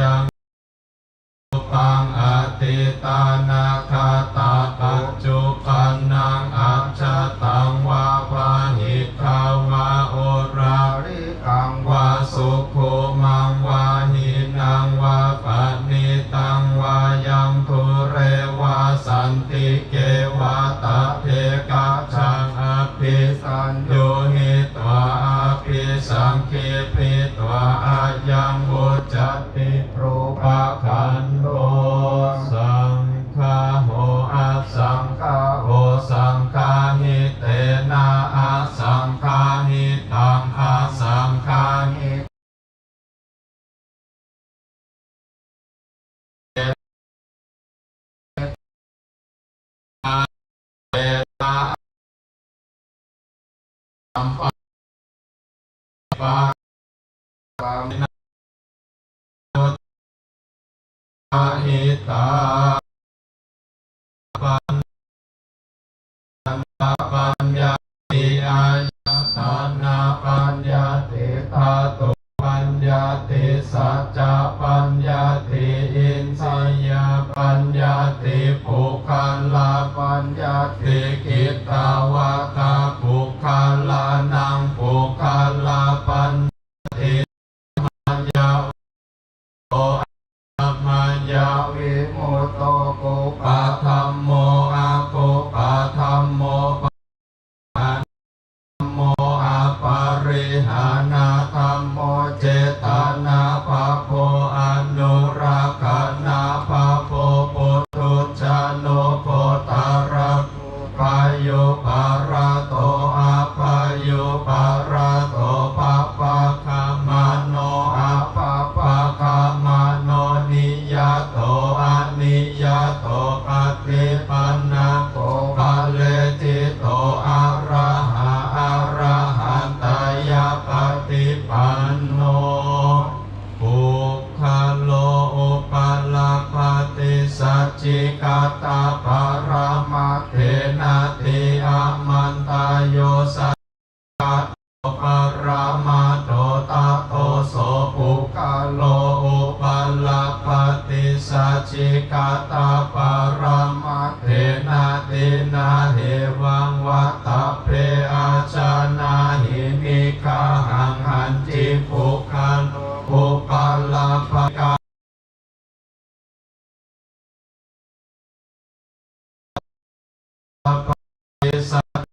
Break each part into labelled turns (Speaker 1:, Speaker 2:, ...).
Speaker 1: ยังปังอติตานัก tanpa Hita Pan 감.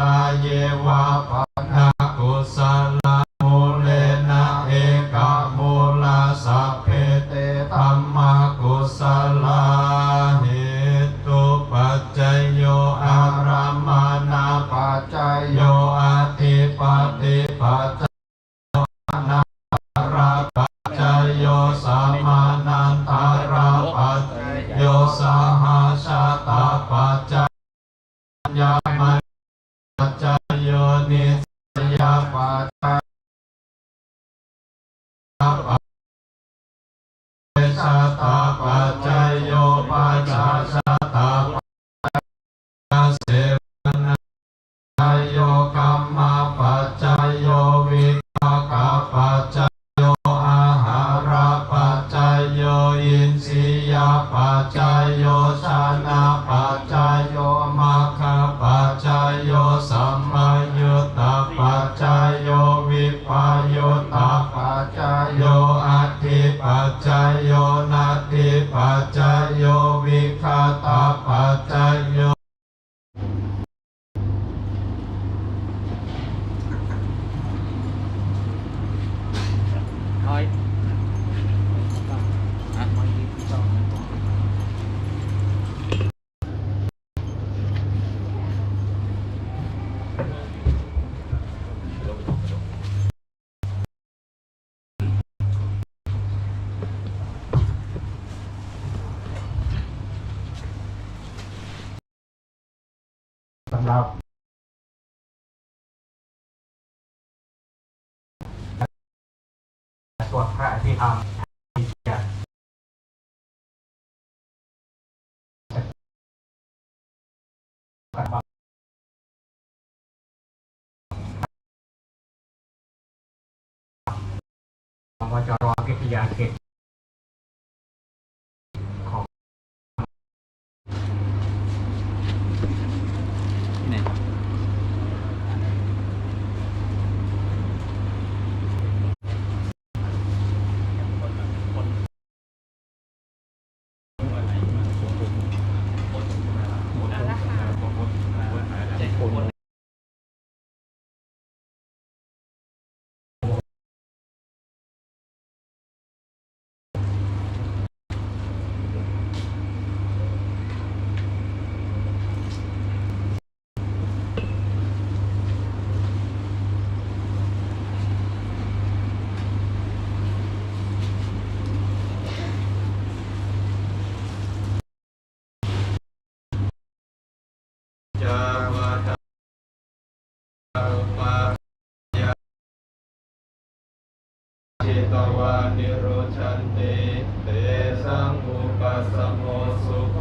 Speaker 1: ลาเยวา 아, 아. จโยนาติปัจโย รั
Speaker 2: บสวดพระอภิธรรมจะกันบ้างวจรวิทยาเขตของ
Speaker 3: ที่ไหนครับ
Speaker 1: จาวาทาปายาจิตวานิโรชันติเตสังอุปัสสโมสุโข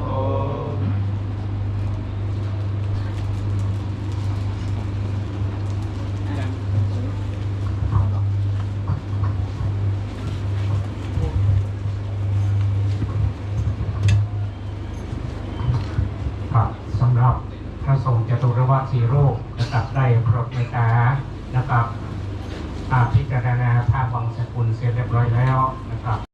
Speaker 2: ครับสำหรับพระสงฆ์จตุรวัต สีโรคนะครับได้โปรดเมตตานะครับพิจารณาภาพวังสกุลเสร็จเรียบร้อยแล้วนะครับ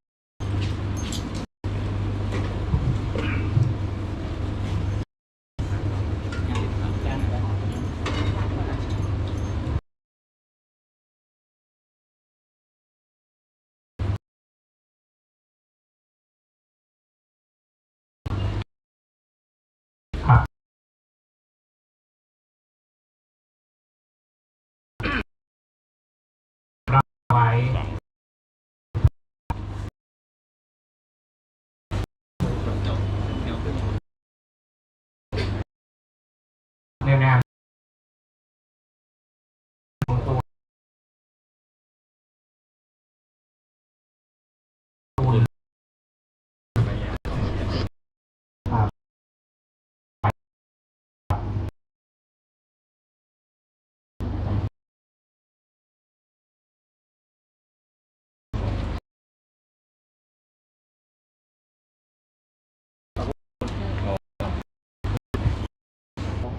Speaker 2: รั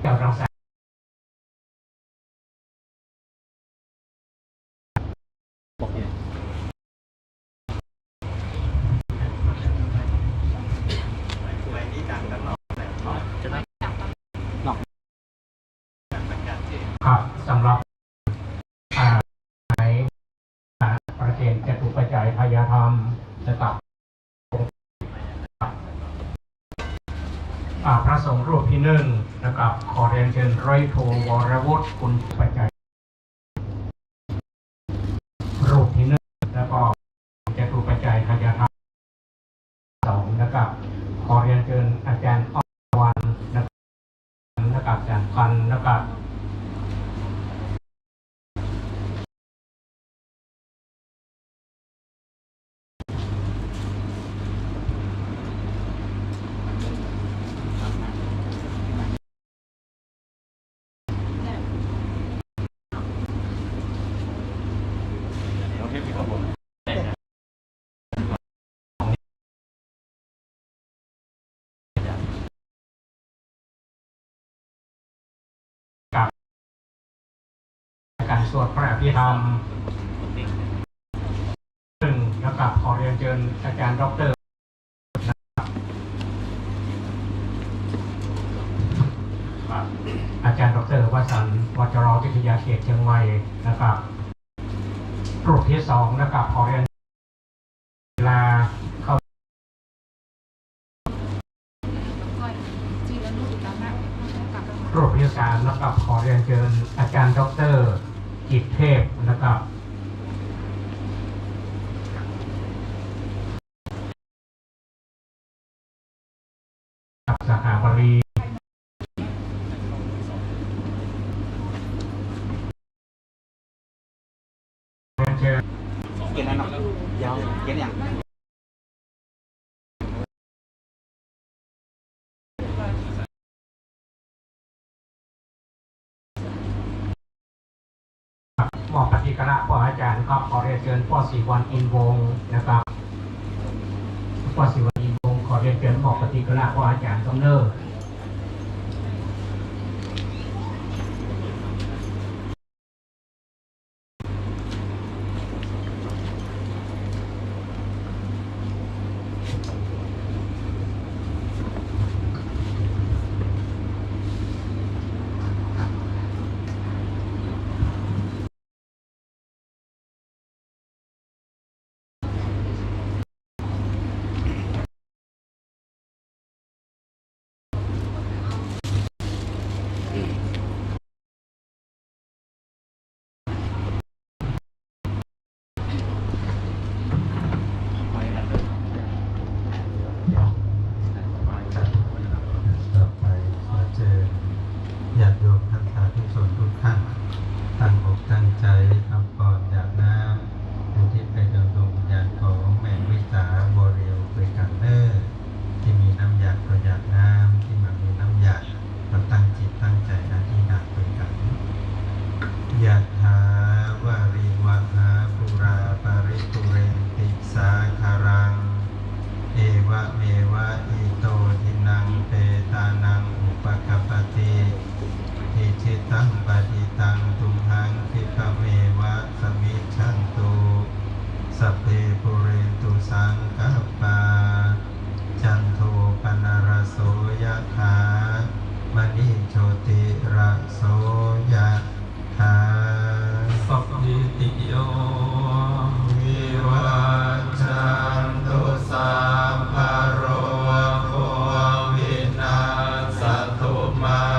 Speaker 2: เกี่ยวกับสายครับสำหรับอ่าในอ่าประเด็นจตุปัจจัยพยธรรมนะครับ พระสงฆ์รูปที่หนึ่งนะครับขอเรียนเชิญร้อยโทวรวุฒิคุณปัจจัย รูปที่หนึ่งแล้วก็จตุปัจจัยพยธรรมสองนะครับ ขอเรียนเชิญอาจารย์อ้อวันนะครับนะครับอาจารย์พันธ์นะครับ กับการ สวดพระอภิธรรมหนึ่งนะครับขอเรียนเชิญอาจารย์ดรอาจารย์ดรวสันต์วัชรวิทยาเขตเชียงใหม่นะครับรูปที่สองนะครับขอเรียนเวลาเข้ารูปที่สามนะครับขอเรียนเชิญอาจารย์ดร จิตเทพนะครับสาขาบรีเกิ
Speaker 4: นอะไรเนาะยาวเกินอย่าง
Speaker 2: จารย์ครับขอเรียนเชิญพ่อสีวันอินวงนะครับพ่อสีวันอินวงขอเรียนเชิญ
Speaker 5: บอกปฏิกราพ่ออาจารย์กำเนิ ma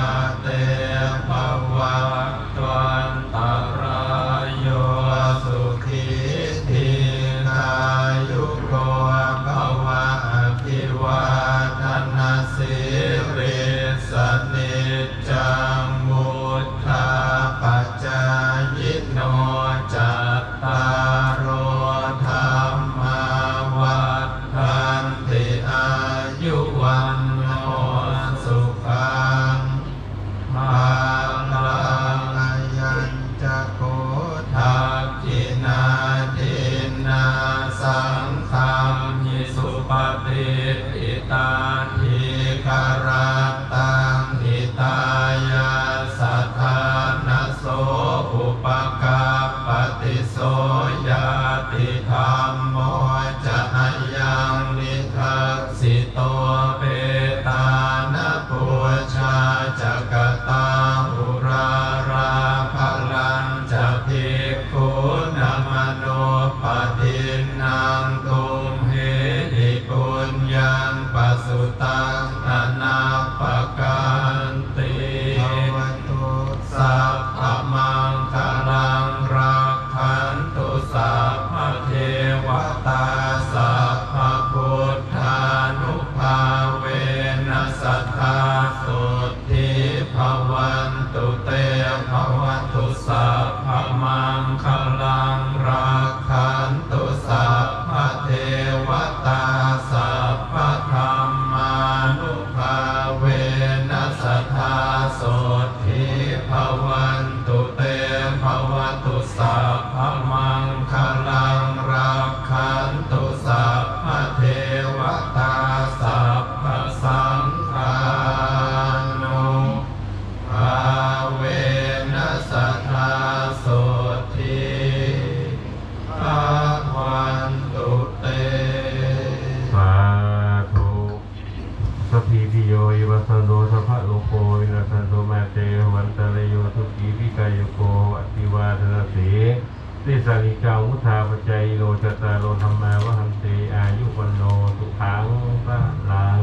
Speaker 5: ติสาริกาวุธา
Speaker 6: ปัจจัยโลจตาโลธรรมาวหันเตอายุวันโลสุขังพระลัง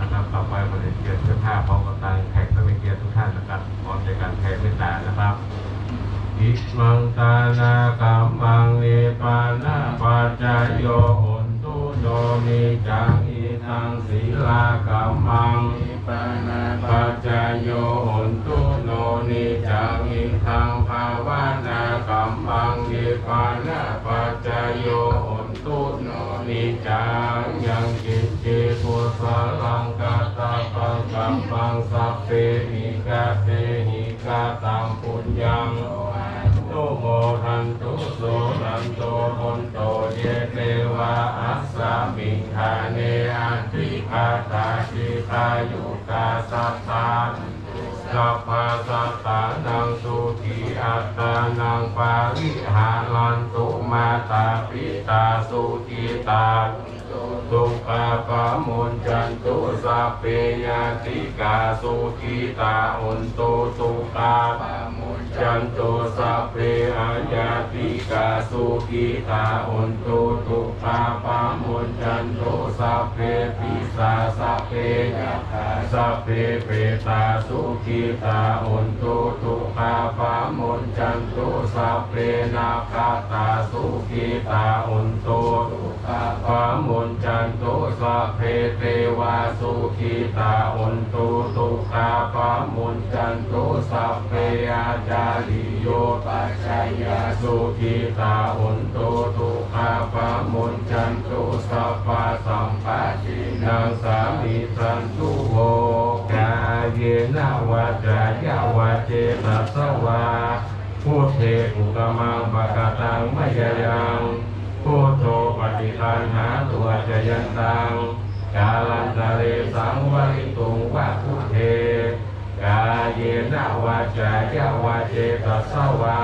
Speaker 6: นะครับต่อไปบริเกียรติเสื้อผ้าพร้อมกับตังแขกพระเกียรติทุกท่านนะครับพร้อมในการแผ่เมตตานะครับอิมังตานากรรมังเนปานาปัจจโยหนตุโดมีจังอิทังศีลากรรมังเนปานาปัจจโยหนตุโนนิจังอิทังภาวนา ชิตายุกาสัตตาสัพพะสัตตานังสุขีอัตตานังปาริหารันตุมาตาปิตาสุขีตา สุขะปะมุนจันตุสัพเพยติกาสุขีตาอุนตุสุขะปะมุนจันตุสัพเพอัญาติกาสุขีตาอุนตุสุขะปะมุนจันตุสัพเพปิสาสัพเพยะตาสัพเพเปตาสุขีตาอุนตุทุขาปะมุนจันตุสัพเพนาคาตาสุขีตาอุนตุทุกขาปะมุนจันตุสัพเพเทวาสุขีตาอุนตุทุกขาปะมุนจันตุสัพเพอาจาริโยปัจจายาสุขีตาอุนตุทุกขาปะมุนจันตุสัพพะสัมปะทินังสามิสันตุโวกายเยนะวาจายาวาเจตัสวาพุทเทอุกมังปะกตังมยยัง พุทโธปฏิคันหาตัวจยันตังกาลันตะเรสังวริตุงวะพุเทกายเยนะวาจายาวาเจตัสวา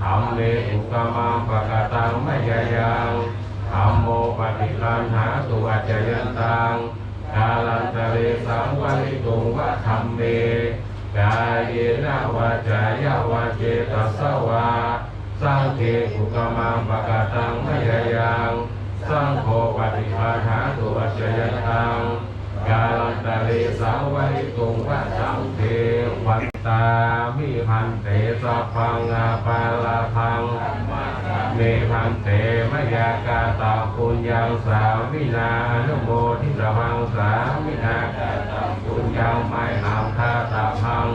Speaker 6: ธรรมเมอุกมังปะกะตังมยะยังธัมโมปฏิคันหาตัวจยันตังกาลันตะเรสังวริตุงวะธรรมเมกายเยนะวาจายาวาเจตัสสวา สังเคอุกมังปะกะตังมยะยังสังโฆปฏิภาหาตุวัจจยตังกาลตะเรสังวริตุงวะสังเทวันตามิพันเตสัพังอาปาลาพังเมพันเตมยากาตาปุญญังสาวินานุโมทิสหังสาวินากาตาปุญญังไม่หามคาตาพัง